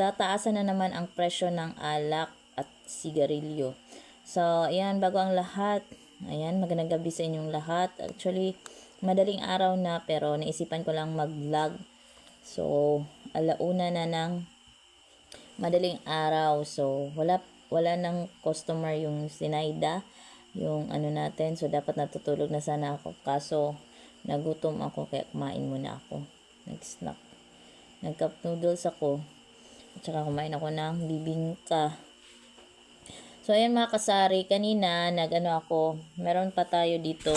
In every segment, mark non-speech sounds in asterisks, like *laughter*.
nagtataasan na naman ang presyo ng alak at sigarilyo. So, ayan, bago ang lahat, ayan, magandang gabi sa inyong lahat. Actually, madaling araw na pero naisipan ko lang mag-vlog. So, alauna na ng madaling araw. So, wala wala nang customer yung Sinaida, yung ano natin. So, dapat natutulog na sana ako. Kaso, nagutom ako kaya kumain muna ako. Nag-snack. Nag-cup noodles ako. At saka kumain ako ng bibingka. So, ayan mga kasari. Kanina, nag-ano ako. Meron pa tayo dito.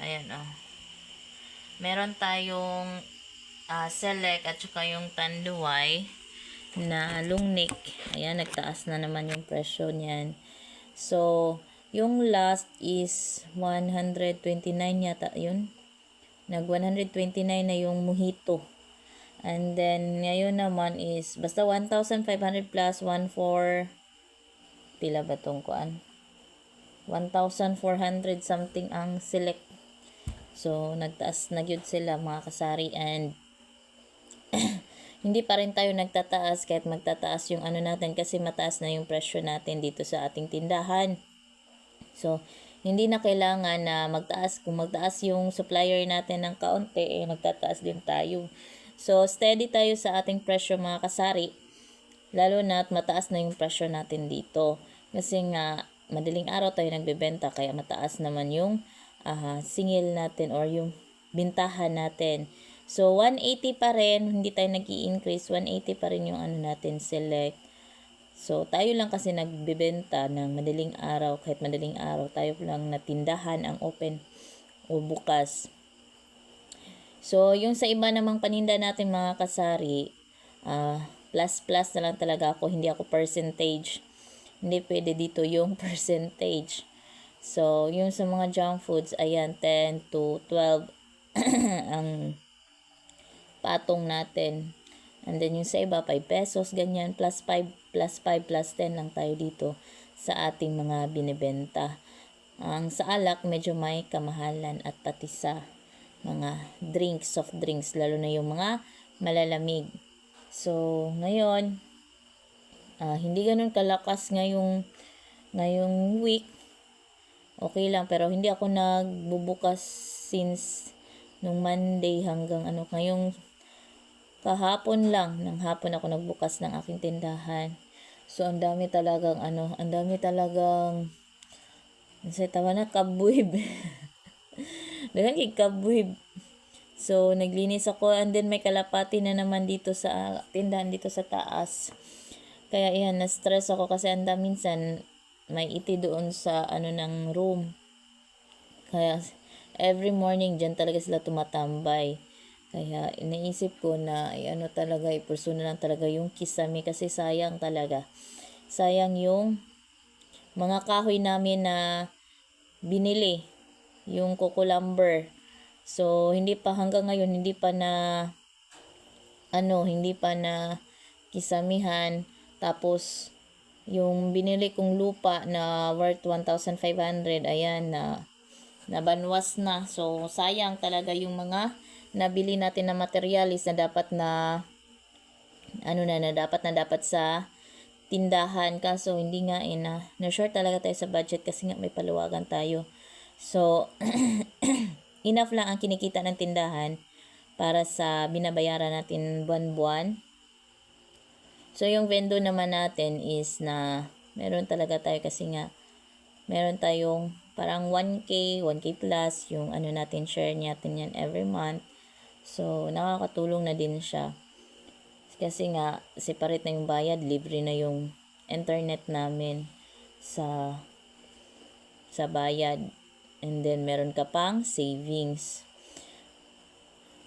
Ayan, oh. Meron tayong ah, select at saka yung tanduay na lungnik. Ayan, nagtaas na naman yung presyo niyan. So, yung last is 129 yata yun. Nag 129 na yung mojito. And then, ngayon naman is, basta 1,500 plus 1,400, pila ba tong kuan? 1,400 something ang select. So, nagtaas na yun sila mga kasari and *clears throat* hindi pa rin tayo nagtataas kahit magtataas yung ano natin kasi mataas na yung presyo natin dito sa ating tindahan. So, hindi na kailangan na magtaas. Kung magtaas yung supplier natin ng kaunti, eh, magtataas din tayo. So, steady tayo sa ating presyo mga kasari. Lalo na at mataas na yung presyo natin dito. Kasi nga, madaling araw tayo nagbebenta kaya mataas naman yung ah, singil natin or yung bintahan natin. So, 180 pa rin, hindi tayo nag increase 180 pa rin yung ano natin, select. So, tayo lang kasi nagbebenta ng madaling araw, kahit madaling araw, tayo lang natindahan ang open o bukas. So, yung sa iba namang paninda natin mga kasari, ah, plus plus na lang talaga ako, hindi ako percentage. Hindi pwede dito yung *laughs* percentage. So, yung sa mga junk foods, ayan, 10 to 12 *clears throat* ang patong natin. And then yung sa iba, 5 pesos, ganyan, plus 5, plus 5, plus 10 lang tayo dito sa ating mga binibenta. Ang sa alak, medyo may kamahalan at pati sa mga drinks, soft drinks, lalo na yung mga malalamig. So, ngayon, ah, hindi ganun kalakas ngayong, ngayong week. Okay lang, pero hindi ako nagbubukas since nung Monday hanggang ano, ngayong kahapon lang, ng hapon ako nagbukas ng aking tindahan. So, ang dami talagang, ano, ang dami talagang, sa tawa na, kabwib. *laughs* Dagan kay kabwib. So, naglinis ako, and then may kalapati na naman dito sa tindahan dito sa taas. Kaya yan, na-stress ako kasi anda minsan may iti doon sa ano ng room. Kaya every morning dyan talaga sila tumatambay. Kaya iniisip ko na ay, ano talaga, ipursuna lang talaga yung kisame kasi sayang talaga. Sayang yung mga kahoy namin na binili. Yung coco lumber. So, hindi pa hanggang ngayon, hindi pa na ano, hindi pa na kisamihan. Tapos, yung binili kong lupa na worth 1,500, ayan, na nabanwas na. So, sayang talaga yung mga nabili natin na materialis na dapat na ano na, na dapat na dapat sa tindahan. Kaso, hindi nga eh, na, na short talaga tayo sa budget kasi nga may paluwagan tayo. So, *clears throat* enough lang ang kinikita ng tindahan para sa binabayaran natin buwan-buwan. So, yung vendo naman natin is na meron talaga tayo kasi nga meron tayong parang 1K, 1K plus yung ano natin, share natin yan every month. So, nakakatulong na din siya. Kasi nga, separate na yung bayad, libre na yung internet namin sa sa bayad. And then, meron ka pang savings.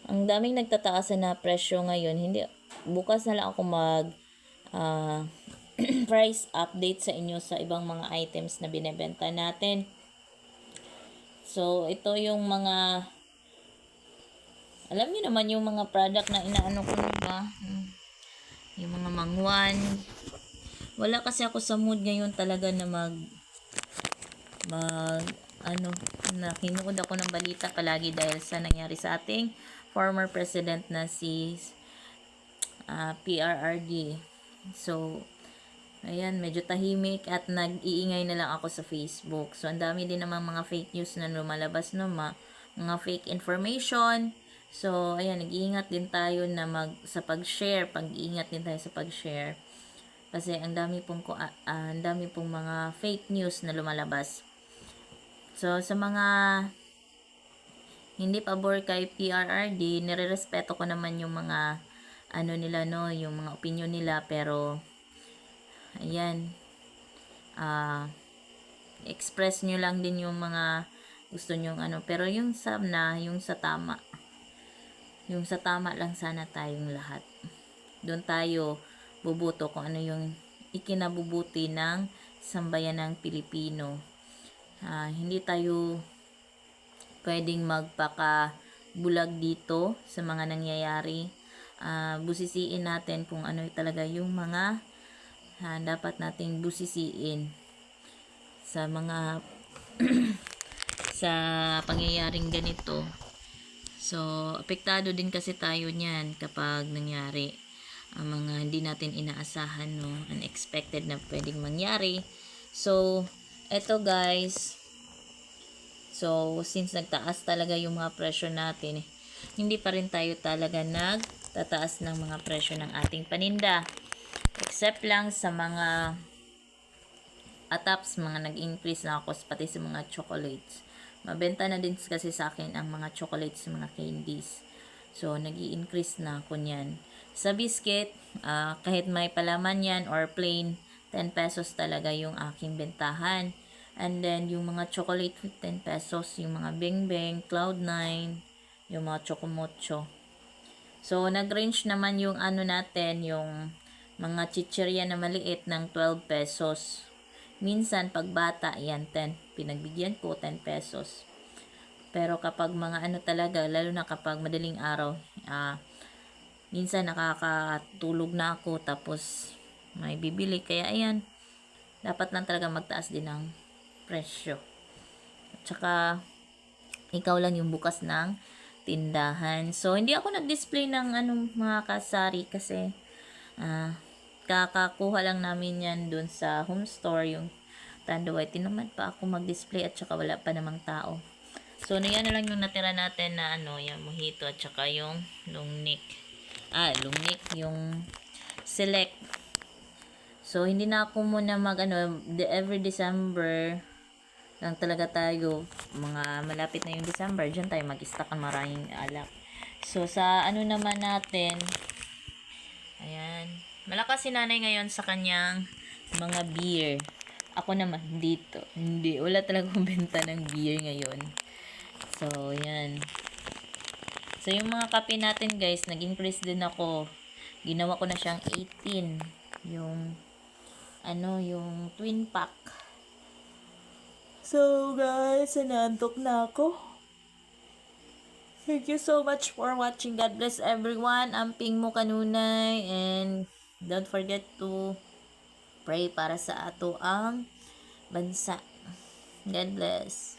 Ang daming nagtataasan na presyo ngayon. Hindi, bukas na lang ako mag ah, *clears throat* price update sa inyo sa ibang mga items na binebenta natin. So, ito yung mga alam niyo naman yung mga product na inaano ko ba? Hmm. Yung mga mangwan. Wala kasi ako sa mood ngayon talaga na mag mag ano, na kinuod ako ng balita palagi dahil sa nangyari sa ating former president na si ah, PRRD. So, ayan, medyo tahimik at nag-iingay na lang ako sa Facebook. So, ang dami din namang mga fake news na lumalabas no, ma mga fake information. So, ayan, nag-iingat din tayo na mag, sa pag-share, pag-iingat din tayo sa pag-share. Kasi ang dami pong, ah, ang dami pong mga fake news na lumalabas. So, sa mga hindi pabor kay PRRD, nirerespeto ko naman yung mga ano nila no, yung mga opinion nila pero ayan ah express nyo lang din yung mga gusto nyong ano. Pero yung sa na yung sa tama yung sa tama lang sana tayong lahat. Doon tayo bubuto kung ano yung ikinabubuti ng sambayan ng Pilipino Ah, hindi tayo pwedeng magpaka bulag dito sa mga nangyayari. Ah, busisiin natin kung ano talaga yung mga ah, dapat nating busisiin sa mga *clears throat* sa pangyayaring ganito. So, apektado din kasi tayo niyan kapag nangyari ang mga hindi natin inaasahan, no, unexpected na pwedeng mangyari. So, eto guys, So, since nagtaas talaga yung mga presyo natin, hindi pa rin tayo talaga nagtataas ng mga presyo ng ating paninda. Except lang sa mga ataps, mga nag-increase na ako, pati sa mga chocolates. Mabenta na din kasi sa akin ang mga chocolates, mga candies. So, nag increase na ako niyan. Sa biscuit, ah, kahit may palaman yan or plain, 10 pesos talaga yung aking bentahan. And then, yung mga chocolate 15 pesos, yung mga Bing Bang, Cloud9, yung mga Chocomocho. So, nag-range naman yung ano natin, yung mga chichirya na maliit ng 12 pesos. Minsan, pag bata, yan 10. Pinagbigyan ko 10 pesos. Pero kapag mga ano talaga, lalo na kapag madaling araw, ah, minsan nakakatulog na ako tapos may bibili. Kaya ayan, dapat lang talaga magtaas din ng presyo. At saka, ikaw lang yung bukas ng tindahan. So, hindi ako nag-display ng anong mga kasari kasi ah, kakakuha lang namin yan dun sa home store, yung Tanduay. Tinamad pa ako mag-display at saka wala pa namang tao. So, na yan na lang yung natira natin na ano, yung mojito at saka yung lungnik. Ah, lungnik, yung select. So, hindi na ako muna mag, ano, the, every December lang talaga tayo, mga malapit na yung December, dyan tayo mag-stock ng maraming alak. So, sa ano naman natin, ayan, malakas si nanay ngayon sa kanyang mga beer. Ako naman, dito, hindi, wala talagang benta ng beer ngayon. So, yan. So, yung mga kape natin, guys, nag-increase din ako. Ginawa ko na siyang 18. Yung, ano, yung twin pack. So, guys, nanantok na ako. Thank you so much for watching. God bless everyone. Amping mo kanunay. And don't forget to pray para sa ato ang bansa. God bless.